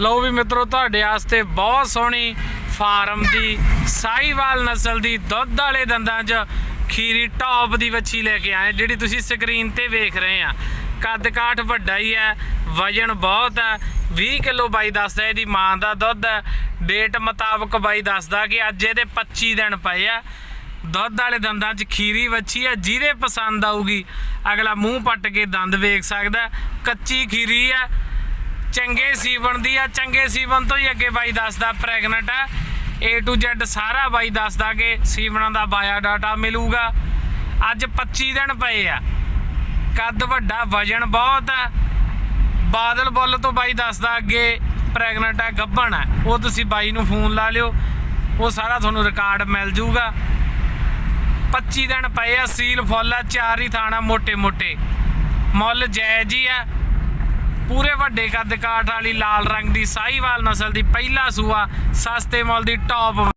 ਲਓ ਵੀ ਮਿੱਤਰੋ, ਤੁਹਾਡੇ ਵਾਸਤੇ ਬਹੁਤ ਸੋਹਣੀ ਫਾਰਮ ਦੀ ਸਾਈਵਾਲ ਨਸਲ ਦੀ ਦੁੱਧ ਵਾਲੇ ਦੰਦਾਂ 'ਚ ਖੀਰੀ ਟੌਪ ਦੀ ਵੱਛੀ ਲੈ ਕੇ ਆਏ, ਜਿਹੜੀ ਤੁਸੀਂ ਸਕਰੀਨ ਤੇ ਵੇਖ ਰਹੇ ਆ। ਕੱਦ ਕਾਠ ਵੱਡਾ ਹੀ ਹੈ, ਵਜਨ ਬਹੁਤ ਹੈ 20 ਕਿਲੋ ਬਾਈ ਦੱਸਦਾ ਇਹਦੀ ਮਾਂ ਦਾ ਦੁੱਧ ਹੈ। ਡੇਟ ਮੁਤਾਬਕ ਬਾਈ ਦੱਸਦਾ ਕਿ ਅੱਜ ਇਹਦੇ 25 ਦਿਨ ਪਏ ਆ। ਦੁੱਧ ਵਾਲੇ ਦੰਦਾਂ 'ਚ ਖੀਰੀ ਵੱਛੀ ਆ ਜਿਹਦੇ ਪਸੰਦ ਆਊਗੀ, ਅਗਲਾ ਮੂੰਹ ਪੱਟ ਕੇ ਦੰਦ ਵੇਖ ਸਕਦਾ ਕੱਚੀ ਖੀਰੀ ਆ ਚੰਗੇ ਸੀਵਨ ਦੀ ਆ, ਚੰਗੇ ਸੀਵਨ ਤੋਂ ਹੀ ਅੱਗੇ ਬਾਈ ਦੱਸਦਾ ਪ੍ਰੈਗਨੈਂਟ ਆ। A to Z ਸਾਰਾ ਬਾਈ ਦੱਸਦਾ ਕਿ ਸੀਵਨਾਂ ਦਾ ਬਾਇਓ ਡਾਟਾ ਮਿਲੂਗਾ। ਅੱਜ 25 ਦਿਨ ਪਏ ਆ। ਕੱਦ ਵੱਡਾ, ਵਜਨ ਬਹੁਤ ਆ। ਬਾਦਲ ਬੁੱਲ ਤੋਂ ਬਾਈ ਦੱਸਦਾ ਅੱਗੇ ਪ੍ਰੈਗਨੈਂਟ ਆ, ਗੱਭਣ ਆ। ਉਹ ਤੁਸੀਂ ਬਾਈ ਨੂੰ ਫੋਨ ਲਾ ਲਿਓ। ਉਹ ਸਾਰਾ ਤੁਹਾਨੂੰ ਰਿਕਾਰਡ ਮਿਲ ਜਾਊਗਾ 25 ਦਿਨ ਪਏ ਆ, ਸੀਲ ਫੁੱਲ ਆ, ਚਾਰ ਹੀ ਥਾਣਾ ਮੋٹے ਮੋٹے ਮੁੱਲ ਜਾਇਜ਼ ਹੀ ਆ। ਪੂਰੇ ਵੱਡੇ ਕੱਦ ਕਾਠ ਵਾਲੀ ਲਾਲ ਰੰਗ ਦੀ ਸਾਹੀਵਾਲ ਨਸਲ ਦੀ ਪਹਿਲਾ ਸੂਆ ਸਸਤੇ ਮੁੱਲ ਦੀ ਟੌਪ